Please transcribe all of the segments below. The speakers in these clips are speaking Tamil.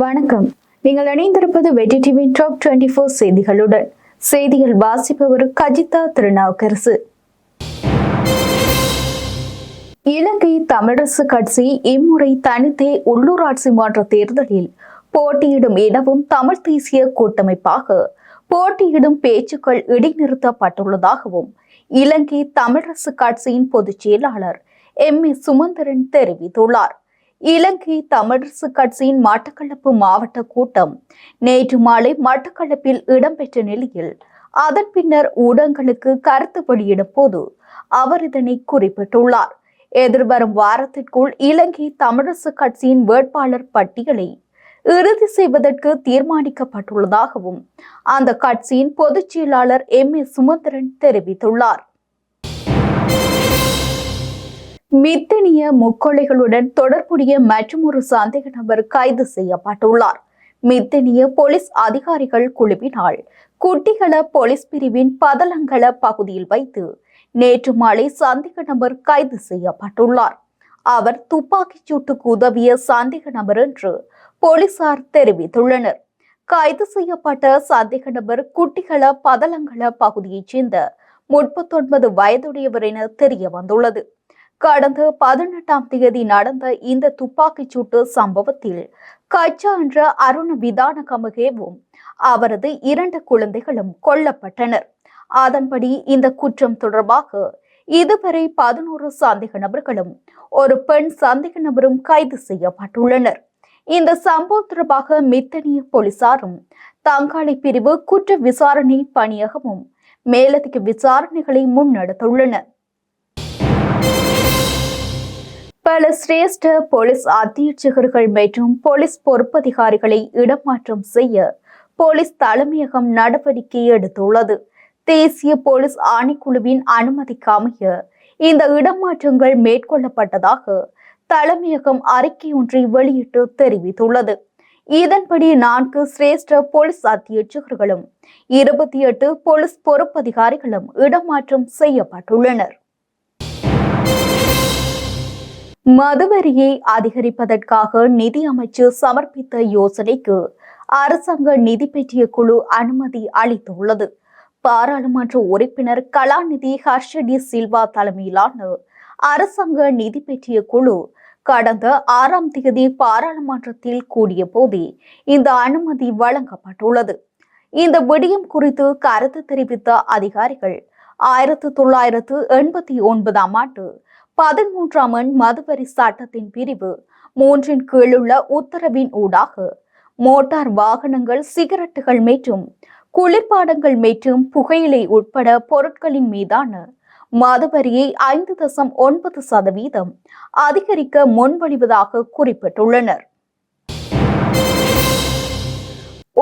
வணக்கம். நீங்கள் இணைந்திருப்பது வெற்றி டிவி டாப் டுவெண்டி ஃபோர் செய்திகளுடன். செய்திகள் வாசிப்பவர் கஜிதா திருநாவுக்கரசு. இலங்கை தமிழரசு கட்சி இம்முறை தனித்தே உள்ளூராட்சி மன்ற தேர்தலில் போட்டியிடும் எனவும் தமிழ் தேசிய கூட்டமைப்பாக போட்டியிடும் பேச்சுக்கள் இடைநிறுத்தப்பட்டுள்ளதாகவும் இலங்கை தமிழரசு கட்சியின் பொதுச் செயலாளர் எம் ஏ சுமந்திரன் தெரிவித்துள்ளார். இலங்கை தமிழரசு கட்சியின் மட்டக்களப்பு மாவட்ட கூட்டம் நேற்று மாலை மட்டக்களப்பில் இடம்பெற்ற நிலையில் அதன் பின்னர் ஊடகங்களுக்கு கருத்து வெளியிடும் போது அவர் இதனை குறிப்பிட்டுள்ளார். எதிர்வரும் வாரத்திற்குள் இலங்கை தமிழரசு கட்சியின் வேட்பாளர் பட்டியலை இறுதி செய்வதற்கு தீர்மானிக்கப்பட்டுள்ளதாகவும் அந்த கட்சியின் பொதுச் செயலாளர் எம் ஏ சுமந்திரன் தெரிவித்துள்ளார். மித்தனிய முக்கொலைகளுடன் தொடர்புடைய மற்றொரு சந்தேக நபர் கைது செய்யப்பட்டுள்ளார். மித்தனிய போலீஸ் அதிகாரிகள் குழுவினால் குட்டிகள போலீஸ் பிரிவின் பதலங்கள பகுதியில் வைத்து நேற்று மாலை சந்தேக நபர் கைது செய்யப்பட்டுள்ளார். அவர் துப்பாக்கிச் சூட்டுக்கு உதவிய சந்தேக நபர் என்று போலீசார் தெரிவித்துள்ளனர். கைது செய்யப்பட்ட சந்தேக நபர் குட்டிகள பதலங்கள பகுதியைச் சேர்ந்த முப்பத்தொன்பது வயதுடையவர் என தெரிய வந்துள்ளது கடந்த பதினெட்டாம் தேதி நடந்த இந்த துப்பாக்கிச் சூட்டு சம்பவத்தில் கச்சா என்ற அருண விதான கமகேவும் அவரது இரண்டு குழந்தைகளும் கொல்லப்பட்டனர். அதன்படி இந்த குற்றம் தொடர்பாக இதுவரை பதினோரு சந்தேக நபர்களும் ஒரு பெண் சந்தேக நபரும் கைது செய்யப்பட்டுள்ளனர். இந்த சம்பவம் தொடர்பாக மித்தனிய போலீசாரும் தங்காளி பிரிவு குற்ற விசாரணை பணியகமும் மேலதிக விசாரணைகளை முன்னெடுத்துள்ளனர். பல சிரேஷ்ட போலீஸ் அத்தியட்சகர்கள் மற்றும் போலீஸ் பொறுப்பதிகாரிகளை இடமாற்றம் செய்ய போலீஸ் தலைமையகம் நடவடிக்கை எடுத்துள்ளது. தேசிய போலீஸ் ஆணைக்குழுவின் அனுமதிக்கு அமைய இந்த இடமாற்றங்கள் மேற்கொள்ளப்பட்டதாக தலைமையகம் அறிக்கை ஒன்றை வெளியிட்டு தெரிவித்துள்ளது. இதன்படி நான்கு சிரேஷ்ட போலீஸ் அத்தியட்சகர்களும் இருபத்தி எட்டு போலீஸ் பொறுப்பதிகாரிகளும் இடமாற்றம் செய்யப்பட்டுள்ளனர். மதுவரியை அதிகரிப்பதற்காக நிதி அமைச்சு சமர்ப்பித்த யோசனைக்கு அரசாங்க நிதி பெற்றிய குழு அனுமதி அளித்துள்ளது. பாராளுமன்ற உறுப்பினர் கலாநிதி ஹர்ஷடி சில்வா தலைமையிலான அரசாங்க நிதி பெற்றிய குழு கடந்த ஆறாம் தேதி பாராளுமன்றத்தில் கூடிய போதே இந்த அனுமதி வழங்கப்பட்டுள்ளது. இந்த விடயம் குறித்து கருத்து தெரிவித்த அதிகாரிகள் ஆயிரத்து தொள்ளாயிரத்து எண்பத்தி ஒன்பதாம் ஆண்டு பதிமூன்றாம் எண் மதுவரி சட்டத்தின் பிரிவு. மூன்றின் கீழுள்ள உத்தரவின் ஊடாக மோட்டார் வாகனங்கள் சிகரெட்டுகள் மற்றும் குளிர்பானங்கள் மற்றும் புகையிலை உட்பட பொருட்களின் மீதான மதுவரியை ஐந்து தசம் ஒன்பது சதவீதம் அதிகரிக்க முன்வழிவதாக குறிப்பிட்டுள்ளனர்.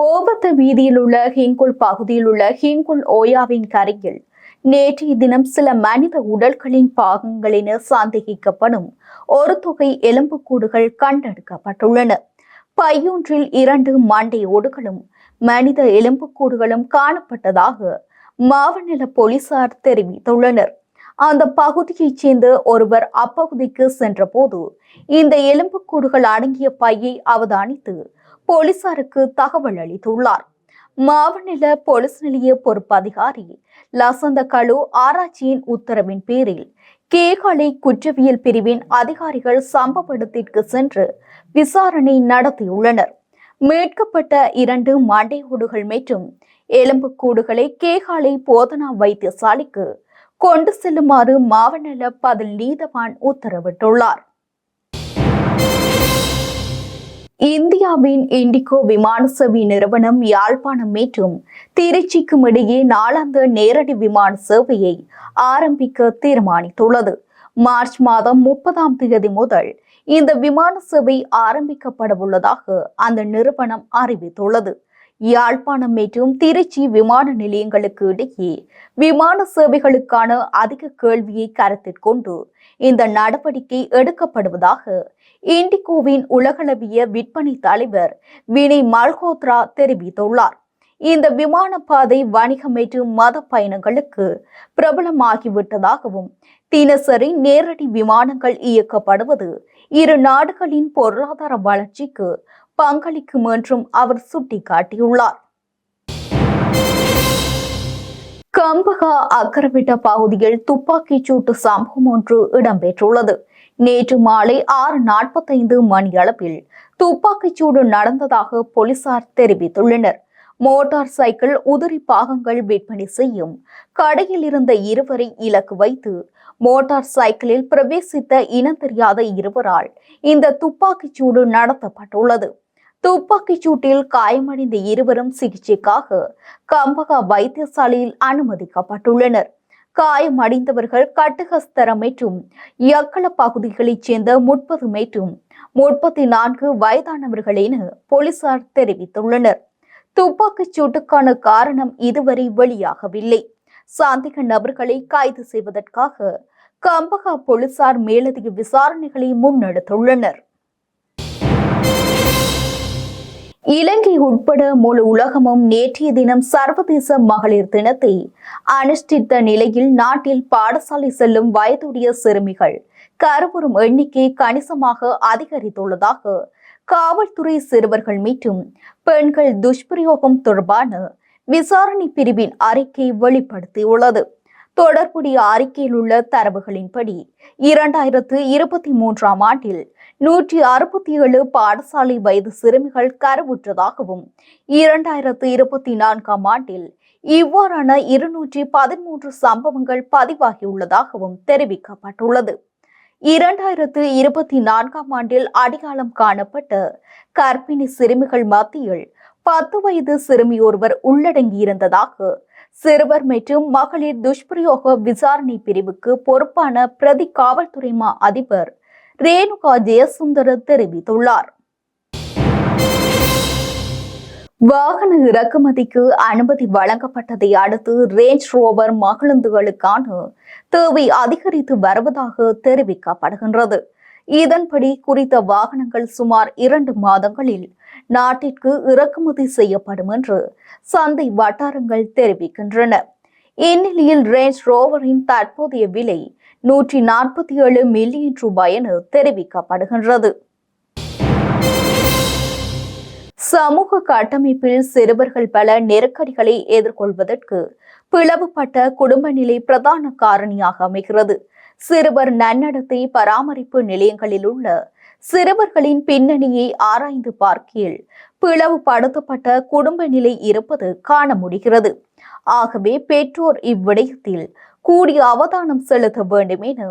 ஓபத்த வீதியில் உள்ள ஹிங்குல் பகுதியில் உள்ள ஹிங்குல் ஓயாவின் கரையில் நேற்றைய தினம் சில மனித உடல்களின் பாகங்களின சந்தேகிக்கப்படும். ஒரு தொகை எலும்புக்கூடுகள் கண்டெடுக்கப்பட்டுள்ளன. பையொன்றில் இரண்டு மண்டை ஓடுகளும் மனித எலும்புக்கூடுகளும் காணப்பட்டதாக மாவநில போலீசார் தெரிவித்துள்ளனர். அந்த பகுதியைச் சேர்ந்த ஒருவர் அப்பகுதிக்கு சென்றபோது இந்த எலும்புக்கூடுகள் அடங்கிய பையை அவதானித்து போலீசாருக்கு தகவல் அளித்துள்ளார். மாவநில போலீஸ் நிலைய பொறுப்பதிகாரி லசந்த கலு ஆராய்ச்சியின் உத்தரவின் பேரில் கேகாலை குற்றவியல் பிரிவின் அதிகாரிகள் சம்பவ இடத்திற்கு சென்று விசாரணை நடத்தியுள்ளனர். மீட்கப்பட்ட இரண்டு மண்டை மண்டையோடுகள் மற்றும் எலும்புக்கூடுகளை கேகாலை போதனா வைத்தியசாலைக்கு கொண்டு செல்லுமாறு மாவநில பதில் நீதவான் உத்தரவிட்டுள்ளார். இந்தியாவின் இண்டிகோ விமான சேவை நிறுவனம் யாழ்ப்பாணம் மற்றும் திருச்சிக்கும் இடையே நாளாந்த நேரடி விமான சேவையை ஆரம்பிக்க தீர்மானித்துள்ளது. மார்ச் மாதம் முப்பதாம் தேதி முதல் இந்த விமான சேவை ஆரம்பிக்கப்பட உள்ளதாக அந்த நிறுவனம் அறிவித்துள்ளது. யாழ்ப்பாணம் மற்றும் திருச்சி விமான நிலையங்களுக்கு இடையே விமான சேவைகளுக்கான அதிக கேள்வியை கருத்தில் கொண்டு இந்த நடவடிக்கை எடுக்கப்படுவதாக இண்டிகோவின் உலகளவிய விற்பனை தலைவர் வினய் மல்ஹோத்ரா தெரிவித்துள்ளார். இந்த விமான பாதை வணிகம் மற்றும் மத பயணங்களுக்கு பிரபலமாகிவிட்டதாகவும் தினசரி நேரடி விமானங்கள் இயக்கப்படுவது இரு நாடுகளின் பொருளாதார வளர்ச்சிக்கு பங்களிக்கும் என்றும் அவர் சுட்டிக்காட்டியுள்ளார். கம்பகா அக்கரவிட்ட பகுதியில் துப்பாக்கிச் சூட்டு சம்பவம் ஒன்று இடம்பெற்றுள்ளது. நேற்று மாலை ஆறு நாற்பத்தைந்து மணியளவில் துப்பாக்கிச் சூடு நடந்ததாக போலீசார் தெரிவித்துள்ளனர். மோட்டார் சைக்கிள் உதிரி பாகங்கள் விற்பனை செய்யும் கடையில் இருந்த இருவரை இலக்கு வைத்து மோட்டார் சைக்கிளில் பிரவேசித்த இனம் தெரியாத இருவரால் இந்த துப்பாக்கிச் சூடு நடத்தப்பட்டுள்ளது. துப்பாக்கிச் சூட்டில் காயமடைந்த இருவரும் சிகிச்சைக்காக கம்பகா வைத்தியசாலையில் அனுமதிக்கப்பட்டுள்ளனர். காயமடைந்தவர்கள் கட்டுகஸ்தரம் மற்றும் யக்கள பகுதிகளைச் சேர்ந்த முப்பது மற்றும் முப்பத்தி நான்கு வயதானவர்கள் என போலீசார் தெரிவித்துள்ளனர். துப்பாக்கிச் சூட்டுக்கான காரணம் இதுவரை வெளியாகவில்லை. சந்தேக நபர்களை கைது செய்வதற்காக கம்பகா போலீசார் மேலதிக விசாரணைகளை முன்னெடுத்துள்ளனர். இலங்கை உட்பட முழு உலகமும் நேற்றைய தினம் சர்வதேச மகளிர் தினத்தை அனுஷ்டித்த நிலையில் நாட்டில் பாடசாலை செல்லும் வயதுடைய சிறுமிகள் கருவுறும் எண்ணிக்கை கணிசமாக அதிகரித்துள்ளதாக காவல்துறை சிறுவர்கள் மீட்டும் பெண்கள் துஷ்பிரயோகம் தொடர்பான விசாரணை பிரிவின் அறிக்கை வெளிப்படுத்தியுள்ளது. தொடர்புடைய அறிக்கையில் உள்ள தரவுகளின்படி இரண்டாயிரத்து இருபத்தி மூன்றாம் ஆண்டில் நூற்றி அறுபத்தி ஏழு பாடசாலை வயது சிறுமிகள் கருவுற்றதாகவும் இரண்டாயிரத்து இருபத்தி நான்காம் ஆண்டில் இவ்வாறான இருநூற்றி பதிமூன்று சம்பவங்கள் பதிவாகியுள்ளதாகவும் தெரிவிக்கப்பட்டுள்ளது. இரண்டாயிரத்து இருபத்தி நான்காம் ஆண்டில் அடையாளம் காணப்பட்ட கர்ப்பிணி சிறுமிகள் மத்தியில் பத்து வயது சிறுமியொருவர் உள்ளடங்கியிருந்ததாக சிறுவர் மற்றும் மகளிர் துஷ்பிரயோக விசாரணை பிரிவுக்கு பொறுப்பான பிரதி காவல்துறை மா அதிபர் ரேணுகா ஜெயசுந்தர் தெரிவித்துள்ளார். வாகன இறக்குமதிக்கு அனுமதி வழங்கப்பட்டதை அடுத்து ரேஞ்ச் ரோவர் மகிழுந்துகளுக்கான தேவை அதிகரித்து வருவதாக தெரிவிக்கப்படுகின்றது. இதன்படி குறித்த வாகனங்கள் சுமார் இரண்டு மாதங்களில் நாட்டிற்கு இறக்குமதி செய்யப்படும் என்று சந்தை வட்டாரங்கள் தெரிவிக்கின்றன. இந்நிலையில் ரேஞ்ச் ரோவரின் தற்போதைய விலை நூற்றி நாற்பத்தி ஏழு மில்லியன் ரூபாய் என தெரிவிக்கப்படுகின்றது. சமூக கட்டமைப்பில் சிறுவர்கள் பல நெருக்கடிகளை எதிர்கொள்வதற்கு பிளவுபட்ட குடும்ப நிலை பிரதான காரணியாக அமைகிறது. சிறுவர் நன்னடத்தை பராமரிப்பு நிலையங்களில் உள்ள சிறுவர்களின் பின்னணியை ஆராய்ந்து பார்க்கையில் பிளவுபடுத்தப்பட்ட குடும்ப நிலை இருப்பது காண முடிகிறது. ஆகவே பெற்றோர் இவ்விடயத்தில் கூடிய அவதானம் செலுத்த வேண்டும் என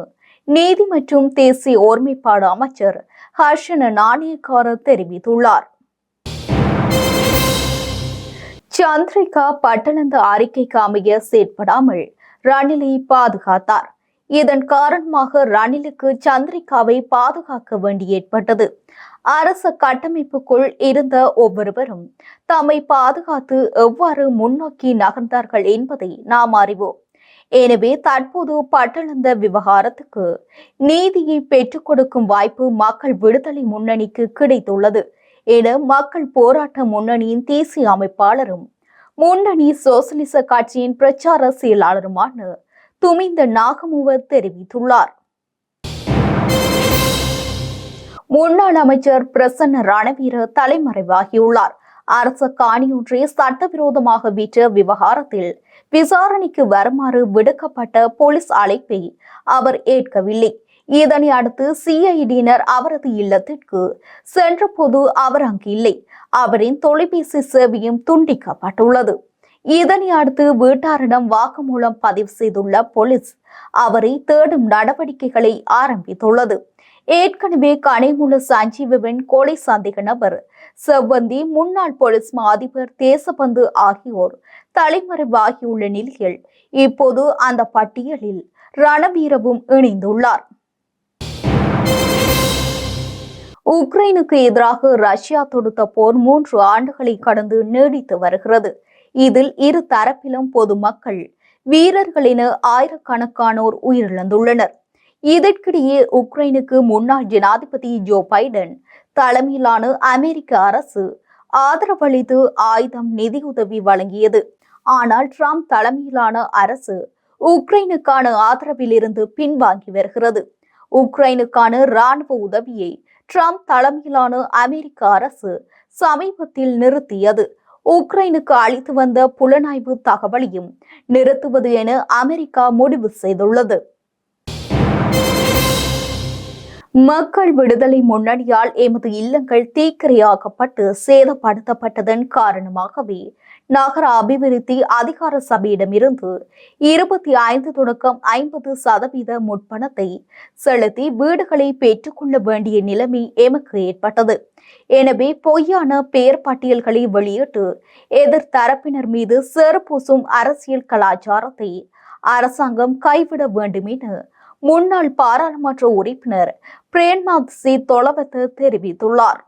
நீதி மற்றும் தேசிய ஒருமைப்பாடு அமைச்சர் ஹர்ஷன நாணயக்காரர் தெரிவித்துள்ளார். சந்திரிகா பட்டணந்த அறிக்கைக்கு அமைய செயற்படாமல் ரணிலை பாதுகாத்தார். இதன் காரணமாக ரணிலுக்கு சந்திரிகாவை பாதுகாக்க வேண்டி ஏற்பட்டது. அரச கட்டமைப்புக்குள் இருந்த ஒவ்வொருவரும் தம்மை பாதுகாத்து எவ்வாறு முன்னோக்கி நகர்ந்தார்கள் என்பதை நாம் அறிவோம். எனவே தற்போது பட்டணந்த விவகாரத்துக்கு நீதியை பெற்றுக் கொடுக்கும் வாய்ப்பு மக்கள் விடுதலை முன்னணிக்கு கிடைத்துள்ளது என மக்கள் போராட்ட முன்னணியின் தேசிய அமைப்பாளரும் முன்னணி சோசலிச கட்சியின் பிரச்சார செயலாளருமான துமிந்த நாகமுவ தெரிவித்துள்ளார். முன்னாள் அமைச்சர் பிரசன்ன ரணவீர தலைமறைவாகியுள்ளார். அரச காணியொன்றை சட்டவிரோதமாக விற்ற விவகாரத்தில் விசாரணைக்கு வருமாறு விடுக்கப்பட்ட போலீஸ் அழைப்பை அவர் ஏற்கவில்லை. இதனை அடுத்து சிஐடியினர் அவரது இல்லத்திற்கு சென்றபோது அவர் அங்கு இல்லை. அவரின் தொலைபேசி சேவையும் துண்டிக்கப்பட்டுள்ளது. இதனை அடுத்து வீட்டாரிடம் வாக்குமூலம் பதிவு செய்துள்ள போலீஸ் அவரை தேடும் நடவடிக்கைகளை ஆரம்பித்துள்ளது. ஏற்கனவே கனிமுல சஞ்சீவன் கொலை சந்தேக நபர் செவ்வந்தி முன்னாள் போலீஸ் மா அதிபர் தேசபந்து ஆகியோர் தலைமறைவாகியுள்ள நிலையில் இப்போது அந்த பட்டியலில் ரணவீரவும் இணைந்துள்ளார். உக்ரைனுக்கு எதிராக ரஷ்யா தொடுத்த போர் மூன்று ஆண்டுகளை கடந்து நீடித்து வருகிறது. இதில் இரு தரப்பிலும் பொதுமக்கள் வீரர்கள் என ஆயிரக்கணக்கானோர் உயிரிழந்துள்ளனர். இதற்கிடையே உக்ரைனுக்கு முன்னாள் ஜனாதிபதி ஜோ பைடன் தலைமையிலான அமெரிக்க அரசு ஆதரவளித்து ஆயுதம் நிதியுதவி வழங்கியது. ஆனால் ட்ரம்ப் தலைமையிலான அரசு உக்ரைனுக்கான ஆதரவிலிருந்து பின்வாங்கி வருகிறது. உக்ரைனுக்கான இராணுவ உதவியை ட்ரம்ப் தலைமையிலான அமெரிக்க அரசு சமீபத்தில் நிறுத்தியது. உக்ரைனுக்கு அளித்து வந்த புலனாய்வு தகவலையும் நிறுத்துவது என அமெரிக்கா முடிவு செய்துள்ளது. மக்கள் விடுதலை முன்னணியால் எமது இல்லங்கள் தீக்கிரையாக்கப்பட்டு சேதப்படுத்தப்பட்டதன் காரணமாகவே நகர அபிவிருத்தி அதிகார சபையிடமிருந்து இருபத்தி ஐந்து தொடக்கம் ஐம்பது சதவீத முற்பணத்தை செலுத்தி வீடுகளை பெற்றுக்கொள்ள வேண்டிய நிலைமை எமக்கு ஏற்பட்டது. எனவே பொய்யான பெயர் பட்டியல்களை வெளியிட்டு எதிர்த்தரப்பினர் மீது சிறுபூசும் அரசியல் கலாச்சாரத்தை அரசாங்கம் கைவிட வேண்டும் என முன்னாள் பாராளுமன்ற உறுப்பினர் பிரேம்நாத் சி தொலவத்து தெரிவித்துள்ளார்.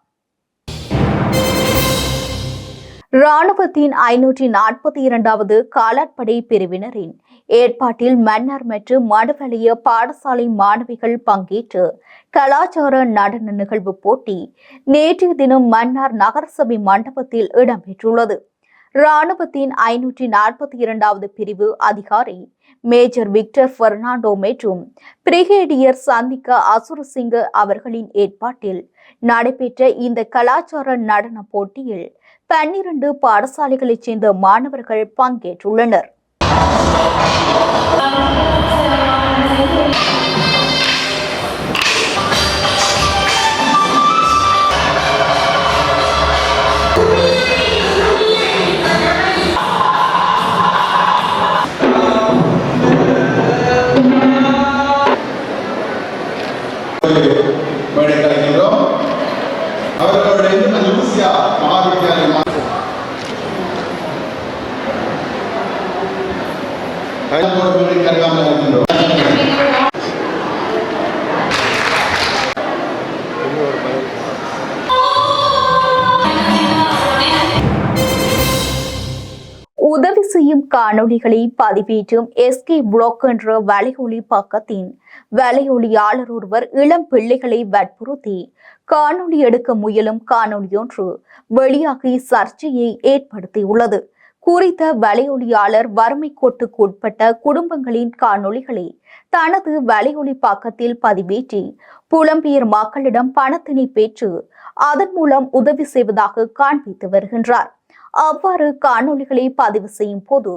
ராணுவத்தின் ஐநூற்றி நாற்பத்தி இரண்டாவது காலாட்படை பிரிவினரின் ஏற்பாட்டில் மன்னர் மற்றும் மடுவலிய பாடசாலை மாணவிகள் பங்கேற்று கலாச்சார நடன நிகழ்வு போட்டி நேற்றைய தினம் மன்னார் நகரசபை மண்டபத்தில் இடம்பெற்றுள்ளது. ராணுவத்தின் ஐநூற்றி நாற்பத்தி இரண்டாவது பிரிவு அதிகாரி மேஜர் விக்டர் பெர்னாண்டோ மற்றும் பிரிகேடியர் சந்திக்க அசுரசிங்க அவர்களின் ஏற்பாட்டில் நடைபெற்ற இந்த கலாச்சார நடன போட்டியில் பன்னிரண்டு பாடசாலைகளைச் சேர்ந்த மாணவர்கள் பங்கேற்றுள்ளனர். உதவி செய்யும் காணொளிகளை பதிவேற்றும் எஸ்கே புளாக் என்ற வலையொலி பக்கத்தின் வலையொலியாளர் ஒருவர் இளம் பிள்ளைகளை வற்புறுத்தி காணொளி எடுக்க முயலும் காணொளியொன்று வெளியாகி சர்ச்சையை ஏற்படுத்தியுள்ளது. குறித்த வலையொலியாளர் வறுமை கோட்டுக்கு உட்பட்ட குடும்பங்களின் காணொளிகளை தனது வலையொலி பக்கத்தில் பதிவேற்றி புலம்பெயர் மக்களிடம் பணத்தினை பெற்று அதன் மூலம் உதவி செய்வதாக காண்பித்து வருகின்றார். அவ்வாறு காணொளிகளை பதிவு செய்யும் போது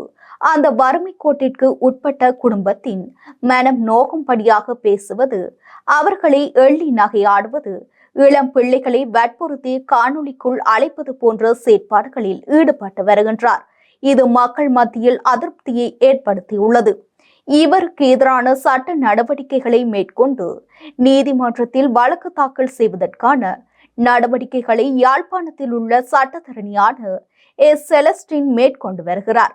அந்த வறுமை கோட்டிற்கு உட்பட்ட குடும்பத்தின் மனம் நோகும்படியாக பேசுவது அவர்களை எள்ளி நகையாடுவது இளம் பிள்ளைகளை வற்புறுத்தி காணொளிக்குள் அழைப்பது போன்ற செயற்பாடுகளில் ஈடுபட்டு வருகின்றார். இது மக்கள் மத்தியில் அதிருப்தியை ஏற்படுத்தியுள்ளது. இவருக்கு எதிரான சட்ட நடவடிக்கைகளை மேற்கொண்டு நீதிமன்றத்தில் வழக்கு தாக்கல் செய்வதற்கான நடவடிக்கைகளை யாழ்ப்பாணத்தில் உள்ள சட்டத்தரணியான எஸ் செலஸ்டின் மேற்கொண்டு வருகிறார்.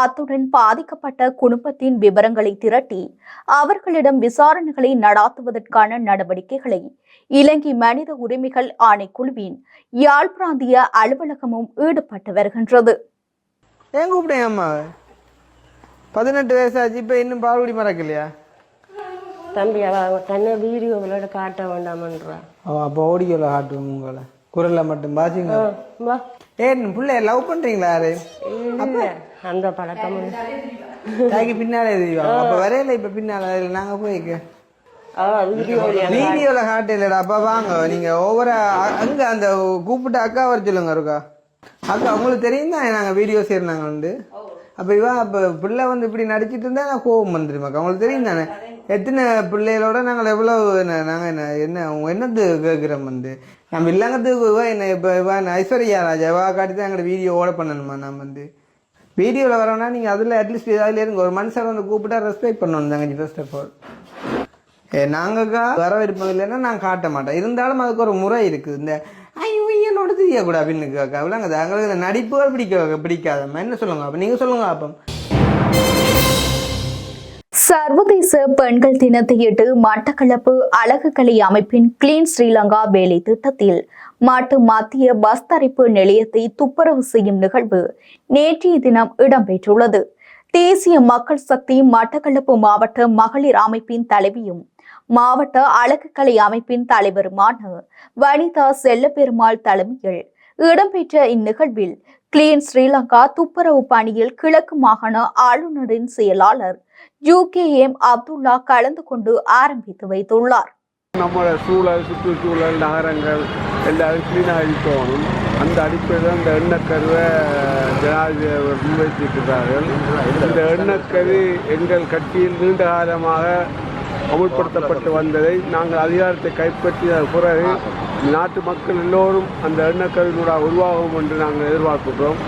அத்துடன் பாதிக்கப்பட்ட குடும்பத்தின் விவரங்களை திரட்டி அவர்களிடம் விசாரணைகளை நடாத்துவதற்கான நடவடிக்கைகளை இலங்கை மனித உரிமைகள் ஆணைக்குழுவின் யாழ் பிராந்திய அலுவலகமும் ஈடுபட்டு வருகின்றது. ஏன் கூப்பிட்டேன் அம்மாவை பதினெட்டு வயசாச்சு இப்போ இன்னும் பால்குடி மறக்கலையா? தம்பி அவ அவ தன்னை வீடியோவில் காட்ட வேண்டாமன்றா. அவன் அப்போ ஓடியோல காட்டுவோம் உங்களை. குரல்ல மட்டும் பாத்தீங்க வா. ஏன் பிள்ளைய லவ் பண்றீங்களா யாரு? அந்த பழக்கம். தாக்கி பின்னாலே தெரியும் அப்ப வரையில இப்ப பின்னால இல்ல, நாங்க போய்க்க. வீடியோல காட்டலடா அப்ப வாங்க. நீங்க ஒவ்வொரு அங்க அந்த கூப்பிட்ட அக்கா வர சொல்லுங்க இருக்கா அக்கா உங்களுக்கு தெரியும் தான் நாங்க வீடியோ செய்யறாங்க வந்து அப்ப இவன் அப்ப பிள்ளை வந்து இப்படி நடிச்சிட்டு இருந்தா நான் கோவம் வந்துருமாக்கா உங்களுக்கு தெரியும் தானே? எத்தனை பிள்ளைகளோட நாங்கள் எவ்வளோ என்ன- நாங்கள் என்ன என்ன அவங்க என்னது கேட்குறோம் வந்து? நம்ம இல்லங்கத்துக்கு இவ என்ன இப்போ இவன் ஐஸ்வர்யா ராஜா இவா காட்டி தான் எங்களோட வீடியோ ஓட பண்ணணுமா நான் வந்து? வீடியோவில் வரோம்னா நீங்கள் அதில் அட்லீஸ்ட் ஏதாவது இருங்க. ஒரு மனுஷன் வந்து கூப்பிட்டா ரெஸ்பெக்ட் பண்ணணும் தங்கச்சி ஃபர்ஸ்ட் ஆஃப் ஆல் ஏ நாங்கக்கா வர விருப்பம் இல்லைன்னா நான் காட்ட மாட்டேன் இருந்தாலும் அதுக்கு ஒரு முறை இருக்குது. இந்த ஐயோ என்னோட தெரியக்கூடாது அப்படின்னு கேட்க விளங்குது. எங்களுக்கு இந்த நடிப்புகள் பிடிக்க பிடிக்காதம்மா. என்ன சொல்லுங்க அப்போ? நீங்கள் சொல்லுங்க அப்போ. சர்வதேச பெண்கள் தினத்தையிட்டு மட்டக்களப்பு அழகுக்கலை அமைப்பின் கிளீன் ஸ்ரீலங்கா வேலை திட்டத்தில் மாட்டு மத்திய பஸ் தரிப்பு நிலையத்தை துப்புரவு செய்யும் நிகழ்வு நேற்றைய தினம் இடம்பெற்றுள்ளது. தேசிய மக்கள் சக்தி மட்டக்களப்பு மாவட்ட மகளிர் அமைப்பின் தலைவியும் மாவட்ட அழகுக்கலை அமைப்பின் தலைவருமான வனிதா செல்லப்பெருமாள் தலைமையில் இடம்பெற்ற இந்நிகழ்வில் கிளீன் ஸ்ரீலங்கா துப்புரவு பணியில் கிழக்கு மாகாண ஆளுநரின் செயலாளர் யூ கே எம் அப்துல்லா கலந்து கொண்டு ஆரம்பித்து வைத்துள்ளார். நம்மளோட சூழல் சுற்றுச்சூழல் நகரங்கள் எல்லாரும் க்ளீனாக இருக்கணும் அந்த அடிப்படையில் அந்த எண்ணக்கருவை ஜனாதிபதி அவர் முன்வைத்திருக்கிறார்கள். இந்த எண்ணக்கரு எங்கள் கட்சியில் நீண்ட காலமாக அமுல்படுத்தப்பட்டு வந்ததை நாங்கள் அதிகாரத்தை கைப்பற்றிய பிறகு நாட்டு மக்கள் எல்லோரும் அந்த எண்ணக்கருவினூடாக உருவாகும் என்று நாங்கள் எதிர்பார்க்கிறோம்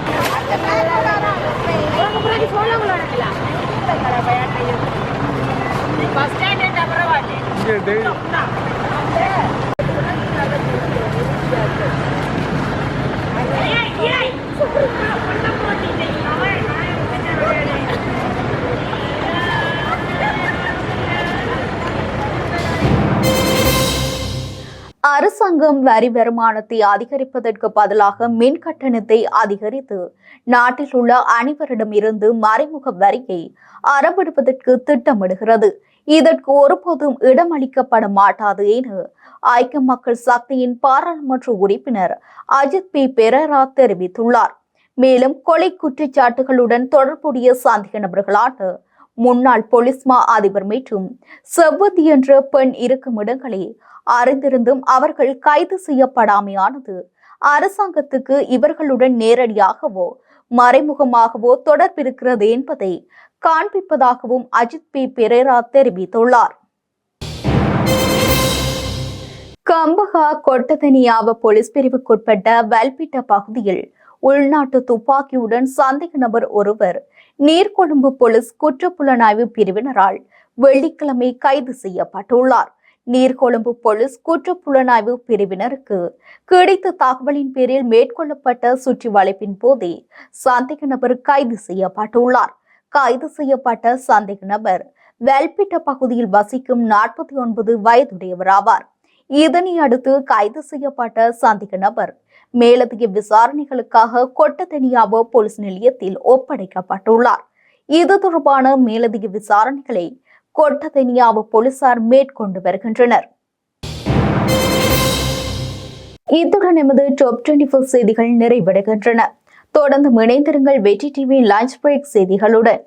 இங்கே டெய்லி. அரசாங்கம் வரி வருமானத்தை அதிகரிப்பதற்கு பதிலாக மின் கட்டணத்தை அதிகரித்து நாட்டில் உள்ள அனைவரிடமிருந்து மறைமுக வரியை அறவிடுவதற்கு திட்டமிடுகிறது. இதற்கு ஒருபோதும் இடமளிக்கப்பட மாட்டாது என ஐக்கிய மக்கள் சக்தியின் பாராளுமன்ற உறுப்பினர் அஜித் பி. பெரரா தெரிவித்துள்ளார். மேலும் கொலை குற்றச்சாட்டுகளுடன் தொடர்புடைய சந்தேக நபர்களான முன்னாள் பொலிஸ்மா அதிபர் மற்றும் செவ்வதி என்ற பெண் இருக்கும் இடங்களை அறிந்திருந்தும் அவர்கள் கைது செய்யப்படாமையானது. அரசாங்கத்துக்கு இவர்களுடன் நேரடியாகவோ மறைமுகமாகவோ தொடர்பிருக்கிறது என்பதை காண்பிப்பதாகவும் அஜித் பி. பெரேரா தெரிவித்துள்ளார். கம்பகா கொட்டதனியாவ போலீஸ் பிரிவுக்குட்பட்ட வல்பிட்ட பகுதியில் உள்நாட்டு துப்பாக்கியுடன் சந்தேக நபர் ஒருவர் நீர்கொழும்பு போலீஸ் குற்றப்புலனாய்வு பிரிவினரால் வெள்ளிக்கிழமை கைது செய்யப்பட்டுள்ளார். நீர்கொழும்பு போலீஸ் குற்றப்புலனாய்வு பிரிவினருக்கு கிடைத்த தகவலின் பேரில் மேற்கொள்ளப்பட்ட சுற்றி வளைப்பின் போதே சந்தேக நபர் கைது செய்யப்பட்டுள்ளார். கைது செய்யப்பட்ட சந்தேக நபர் வெல்பிட்ட பகுதியில் வசிக்கும் நாற்பத்தி ஒன்பது வயதுடையவர் ஆவார் இதனை அடுத்து கைது செய்யப்பட்ட சந்தேக நபர் மேலதிக விசாரணைகளுக்காக கொட்டத்தனியாவோ போலீஸ் நிலையத்தில் ஒப்படைக்கப்பட்டுள்ளார். இது தொடர்பான மேலதிக விசாரணைகளை கொட்டதெனியாவு போலீசார் மேற்கொண்டு வருகின்றனர். இத்துடன் எமது டாப் டுவெண்டி செய்திகள் நிறைவடைகின்றன. தொடர்ந்து இணைந்திருங்கள் வெற்றி டிவி லஞ்ச் பிரேக் செய்திகளுடன்.